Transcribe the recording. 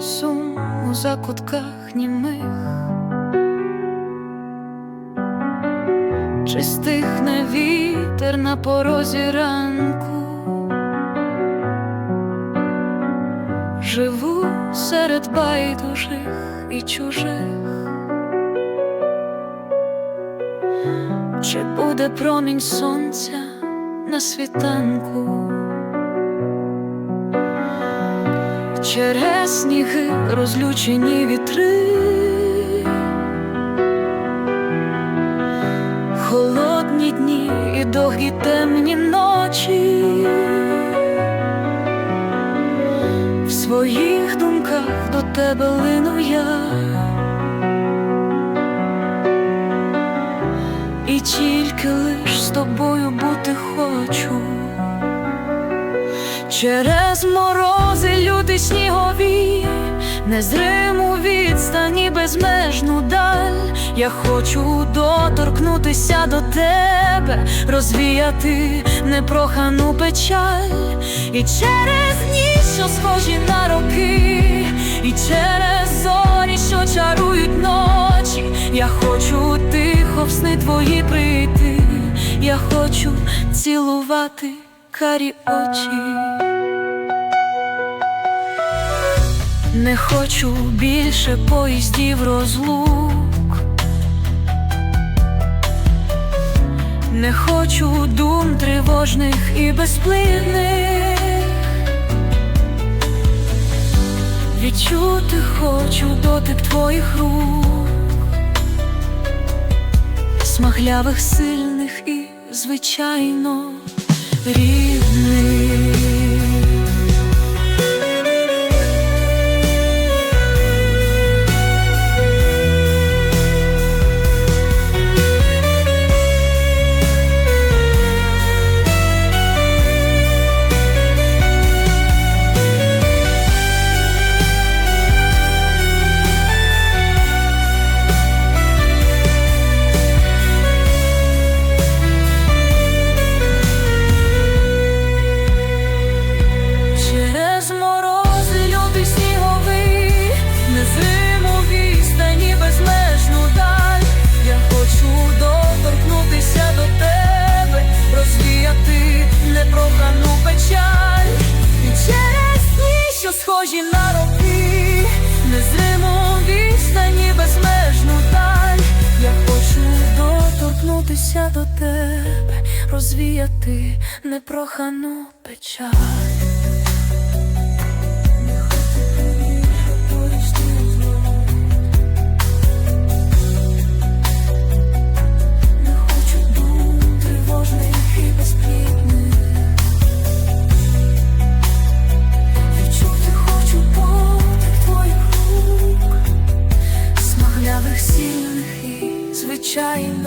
сум у закутках німих, чи стихне вітер на порозі ранку, живу серед байдужих і чужих. Чи буде промінь сонця на світанку? Через сніги розлючені вітри, холодні дні і довгі темні ночі, в своїх думках до тебе лину я. І тільки лиш з тобою бути хочу. Через морози люті снігові, незриму відстані безмежну даль. Я хочу доторкнутися до тебе, розвіяти непрохану печаль, і через дні, що схожі на роки, і через зорі, що чарують ночі. Я хочу тихо в сни твої прийти, я хочу цілувати карі очі. Не хочу більше поїздів розлук, не хочу дум тривожних і безплідних. Відчути хочу дотик твоїх рук, смаглявих, сильних і, звичайно, рідних. Схожі на роки, незриму вістані безмежну даль. Я хочу доторкнутися до тебе, розвіяти непрохану печаль. shine.